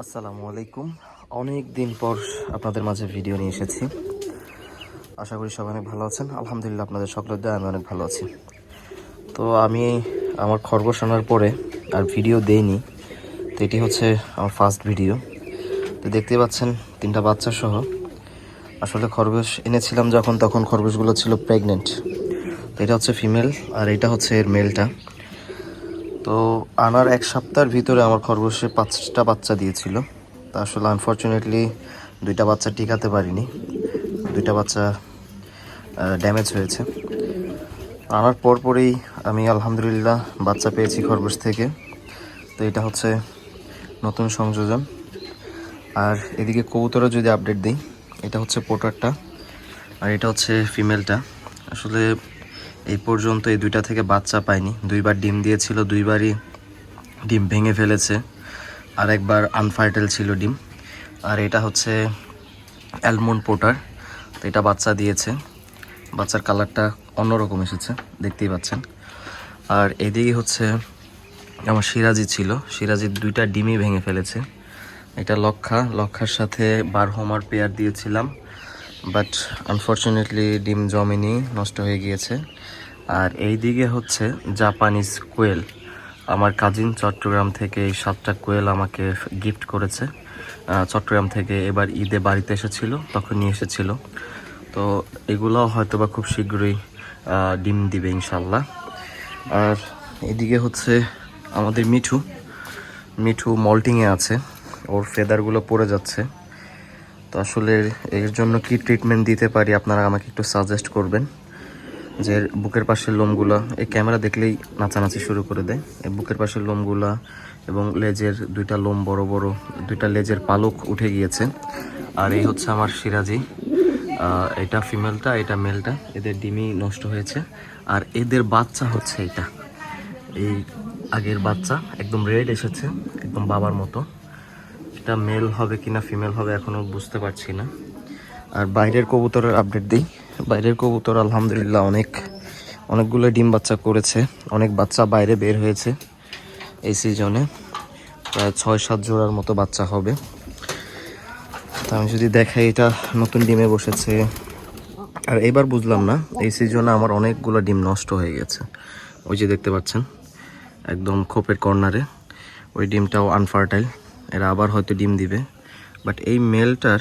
আসসালামু আলাইকুম। অনেক দিন পর আপনাদের মাঝে ভিডিও নিয়ে এসেছি। আশা করি সবাই অনেক ভালো আছেন। আলহামদুলিল্লাহ আপনাদের সকলের দয়া আমি অনেক ভালো আছি। তো আমি আমার খরগোশ আনার পরে আর ভিডিও দেইনি। তো এটি হচ্ছে আমার ফার্স্ট ভিডিও তো দেখতে পাচ্ছেন, তিনটা বাচ্চা সহ। আসলে খরগোশ এনেছিলাম যখন, তখন খরগোশগুলো ছিল প্রেগনেন্ট তো এটা হচ্ছে ফিমেল আর এটা হচ্ছে এর মেলটা তো আনার এক সপ্তাহের ভিতরে আমার খরগোশে পাঁচটা বাচ্চা দিয়েছিল। তা আসলে আনফর্চুনেটলি দুইটা বাচ্চা টিকাতে পারিনি। দুইটা বাচ্চা ড্যামেজ হয়েছে। আনার পর পরেই আমি আলহামদুলিল্লাহ বাচ্চা পেয়েছি খরগোশ থেকে। তো এটা হচ্ছে নতুন সংযোজন। আর এদিকে কবুতরও যদি আপডেট দিই, এটা হচ্ছে পোটারটা। আর এটা হচ্ছে ফিমেলটা আসলে এই পর্যন্ত এই দুইটা থেকে বাচ্চা পায়নি দুইবার ডিম দিয়েছিল, দুইবারই ডিম ভেঙে ফেলেছে, আর একবার আনফার্টেল ছিল ডিম। আর এটা হচ্ছে অ্যালমন্ড পোটার, তো এটা বাচ্চা দিয়েছে। বাচ্চার কালারটা অন্যরকম এসেছে, দেখতেই পাচ্ছেন। আর এদিকে হচ্ছে আমার সিরাজি ছিল। সিরাজির দুইটা ডিমই ভেঙে ফেলেছে। এটা লক্ষা, লক্ষার সাথে বারহোমার পেয়ার দিয়েছিলাম। বাট আনফর্চুনেটলি ডিম জমেনি, নষ্ট হয়ে গিয়েছে। আর এই দিকে হচ্ছে জাপানিজ কোয়েল। আমার কাজিন চট্টগ্রাম থেকে এই সাতটা কোয়েল আমাকে গিফট করেছে। চট্টগ্রাম থেকে এবার ঈদে বাড়িতে এসেছিল, তখন নিয়ে এসেছিল। তো এগুলোও হয়তো বা খুব শীঘ্রই ডিম দিবে ইনশাল্লাহ আর এদিকে হচ্ছে আমাদের মিঠু। মিঠু মল্টিংয়ে আছে। ওর ফেদারগুলো পড়ে যাচ্ছে। তো আসলে এর জন্য কি ট্রিটমেন্ট দিতে পারি আপনারা আমাকে একটু সাজেস্ট করবেন? যে বুকের পাশের লোমগুলা, এই ক্যামেরা দেখলেই নাচানাচি শুরু করে দেয়। এই বুকের পাশের লোমগুলা এবং লেজের দুইটা লোম বড় বড়, দুইটা লেজের পালক উঠে গিয়েছে। আর এই হচ্ছে আমার সিরাজি। এটা ফিমেলটা এটা মেলটা এদের ডিমই নষ্ট হয়েছে। আর এদের বাচ্চা হচ্ছে এটা। এই আগের বাচ্চা একদম রেড এসেছে, একদম বাবার মতো। এটা মেল হবে কিনা ফিমেল হবে এখনও বুঝতে পারছি না। আর বাইরের কবুতরের আপডেট দিই। বাইরের কবুতর আলহামদুলিল্লাহ অনেক, অনেকগুলো ডিম বাচ্চা করেছে। অনেক বাচ্চা বাইরে বের হয়েছে এই সিজনে প্রায় ছয় সাত জোড়ার মতো বাচ্চা হবে। তা আমি যদি দেখাই এটা নতুন ডিমে বসেছে। আর এবার বুঝলাম না, এই সিজনে আমার অনেকগুলো ডিম নষ্ট হয়ে গেছে। ওই যে দেখতে পাচ্ছেন, একদম খোপের কর্নারে। ওই ডিমটাও আনফার্টাইল এরা আবার হয়তো ডিম দিবে। বাট এই মেলটার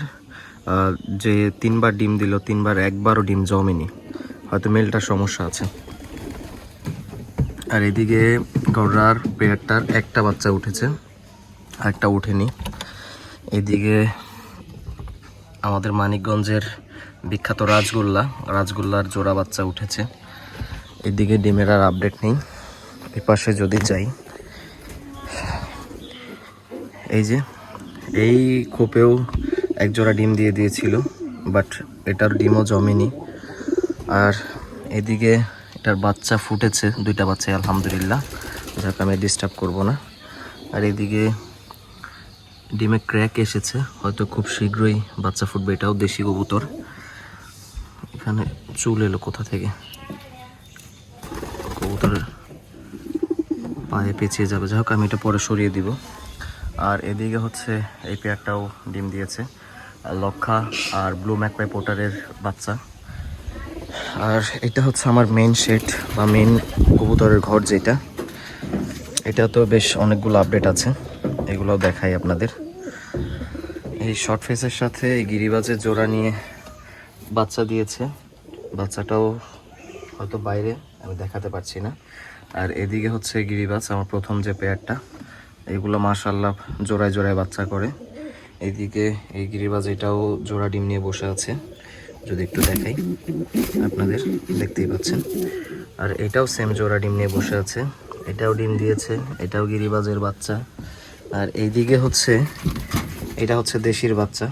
যে তিনবার ডিম দিল, তিনবার একবারও ডিম জমেনি। হয়তো মেলটার সমস্যা আছে। আর এদিকে গড়ার পেয়ারটার একটা বাচ্চা উঠেছে একটা উঠেনি এদিকে আমাদের মানিকগঞ্জের বিখ্যাত রাজগোল্লা, রাজগোল্লার জোড়া বাচ্চা উঠেছে। এদিকে ডিমের আর আপডেট নেই। এপাশে যদি যাই এই যে, এই খোপেও এক জোড়া ডিম দিয়ে দিয়েছিল বাট এটার ডিমও জমেনি। আর এদিকে এটার বাচ্চা ফুটেছে, দুইটা বাচ্চা, আলহামদুলিল্লাহ। যাকে, আমি ডিস্টার্ব করব না। আর এদিকে ডিমে ক্র্যাক এসেছে, হয়তো খুব শীঘ্রই বাচ্চা ফুটবে, এটাও দেশি কবুতর। এখানে চুল এলো কোথা থেকে? কবুতরের পায়ে পেঁচিয়ে যাবে। যাই হোক, আমি এটা পরে সরিয়ে দিব। আর এদিকে হচ্ছে এই পেয়ারটাও ডিম দিয়েছে লক্ষা আর ব্লু ম্যাকপাই পোটারের বাচ্চা। আর এটা হচ্ছে আমার মেন শেড বা মেন কবুতরের ঘর যেটা। এটা তো বেশ অনেকগুলো আপডেট আছে, এগুলোও দেখাই আপনাদের। এই শর্ট ফেসের সাথে এই গিরিবাজের জোড়া নিয়ে বাচ্চা দিয়েছে। বাচ্চাটাও হয়তো বাইরে, আমি দেখাতে পারছি না। আর এদিকে হচ্ছে গিরিবাজ, আমার প্রথম যে পেয়ারটা এগুলো মাশাল্লাহ জোড়ায় জোড়ায় বাচ্চা করে। এইদিকে এই গিরিবাজ এটাও জোড়া ডিম নিয়ে বসে আছে। যদি একটু দেখাই, আপনাদের দেখতেই পাচ্ছেন। আর এটাও সেম জোড়া ডিম নিয়ে বসে আছে। এটাও ডিম দিয়েছে, এটাও গিরিবাজের বাচ্চা। আর এইদিকে হচ্ছে, এটা হচ্ছে দেশির বাচ্চা।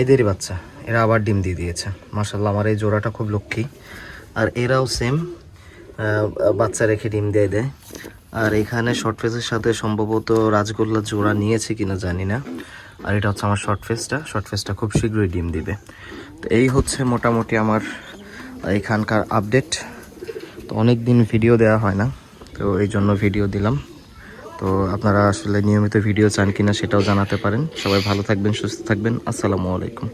এদেরই বাচ্চা, এরা আবার ডিম দিয়ে দিয়েছে। মাশাল্লাহ আমার এই জোড়াটা খুব লক্ষ্মী। আর এরাও সেম বাচ্চা রেখে ডিম দিয়ে দেয়। আর এখানে শর্ট ফেসের সাথে সম্ভবত রাজগোল্লা জোড়া নিয়েছে কিনা জানি না। আর এটা হচ্ছে আমার শর্ট ফেসটা শর্ট ফেসটা খুব শীঘ্রই ডিম দিবে। তো এই হচ্ছে মোটামুটি আমার এখানকার আপডেট তো অনেক দিন ভিডিও দেওয়া হয় না। তো এই জন্য ভিডিও দিলাম। তো আপনারা আসলে নিয়মিত ভিডিও চান কিনা সেটাও জানাতে পারেন। সবাই ভালো থাকবেন, সুস্থ থাকবেন। আসসালামু আলাইকুম।